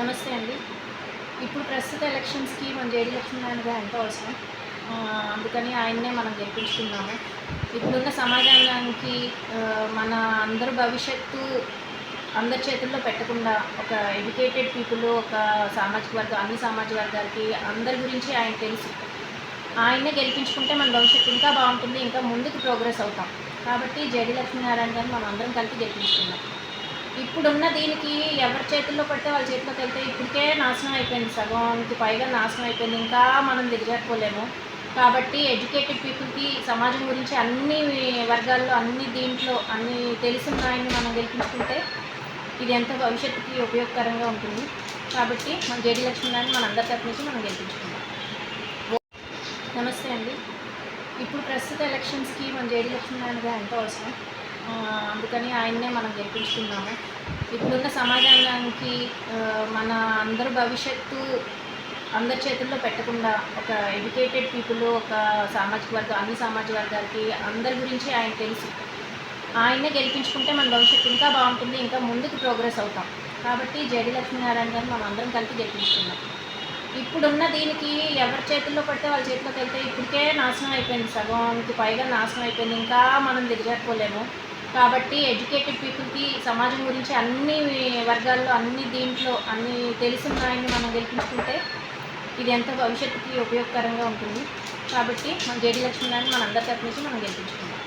నమస్తే అండి. ఇప్పుడు ప్రస్తుత ఎలక్షన్స్కి మన జేడీ లక్ష్మీనారాయణ గారు ఎంతో అవసరం. అందుకని ఆయన్నే మనం గెలిపించుకున్నాము ఇప్పుడున్న సమాజానికి మన అందరి భవిష్యత్తు అందరి చేతుల్లో పెట్టకుండా ఒక ఎడ్యుకేటెడ్ పీపుల్ ఒక సామాజిక వర్గం అన్ని సామాజిక వర్గాలకి అందరి గురించి ఆయన తెలుసు. ఆయన్నే గెలిపించుకుంటే మన భవిష్యత్తు ఇంకా బాగుంటుంది ఇంకా ముందుకు ప్రోగ్రెస్ అవుతాం. కాబట్టి జేడీ లక్ష్మీనారాయణ గారిని మనం అందరం కలిపి గెలిపించుకున్నాం ఇప్పుడున్న దీనికి ఎవరి చేతుల్లో పడితే వాళ్ళ చేతిలోకి వెళ్తే ఇప్పటికే నాశనం అయిపోయింది. సగంకి పైగా నాశనం అయిపోయింది. ఇంకా మనం దిగజారిపోలేము. కాబట్టి ఎడ్యుకేటెడ్ పీపుల్కి సమాజం గురించి అన్ని వర్గాల్లో అన్ని దీంట్లో అన్ని తెలిసిన ఆయన్ని మనం గెలిపించుకుంటే ఇది ఎంత భవిష్యత్తుకి ఉపయోగకరంగా ఉంటుంది. కాబట్టి మన జేడీ లక్ష్మీనారాయణ మన అందరి తరపు నుంచి మనం గెలిపించుకుందాం. నమస్తే అండి. ఇప్పుడు ప్రస్తుత ఎలక్షన్స్కి మన జేడీ లక్ష్మీనారాయణ గారు ఎంతో అవసరం. అందుకని ఆయన్నే మనం గెలిపించుకున్నాము ఇప్పుడున్న సమాజానికి మన అందరి భవిష్యత్తు అందరి చేతుల్లో పెట్టకుండా ఒక ఎడ్యుకేటెడ్ పీపుల్ ఒక సామాజిక వర్గం అన్ని సామాజిక వర్గాలకి అందరి గురించి ఆయన తెలుసు. ఆయన్నే గెలిపించుకుంటే మన భవిష్యత్తు ఇంకా బాగుంటుంది ఇంకా ముందుకు ప్రోగ్రెస్ అవుతాం. కాబట్టి జడి లక్ష్మీనారాయణ గారిని మనం అందరం కలిపి గెలిపించుకున్నాం ఇప్పుడున్న దీనికి ఎవరి చేతుల్లో పడితే వాళ్ళ చేతిలోకి వెళ్తే ఇప్పటికే నాశనం అయిపోయింది. సగంకి పైగా నాశనం అయిపోయింది. ఇంకా మనం దిగజారిపోలేము. కాబట్టి ఎడ్యుకేటెడ్ పీపుల్కి సమాజం గురించి అన్ని వర్గాల్లో అన్ని దీంట్లో అన్ని తెలిసిన ఆయన్ని మనం గెలిపించుకుంటే ఇది ఎంత భవిష్యత్తుకి ఉపయోగకరంగా ఉంటుంది. కాబట్టి మన జేడీ లక్ష్మీనారాయణ మన అందరి తరఫు నుంచి మనం గెలిపించుకుంటాం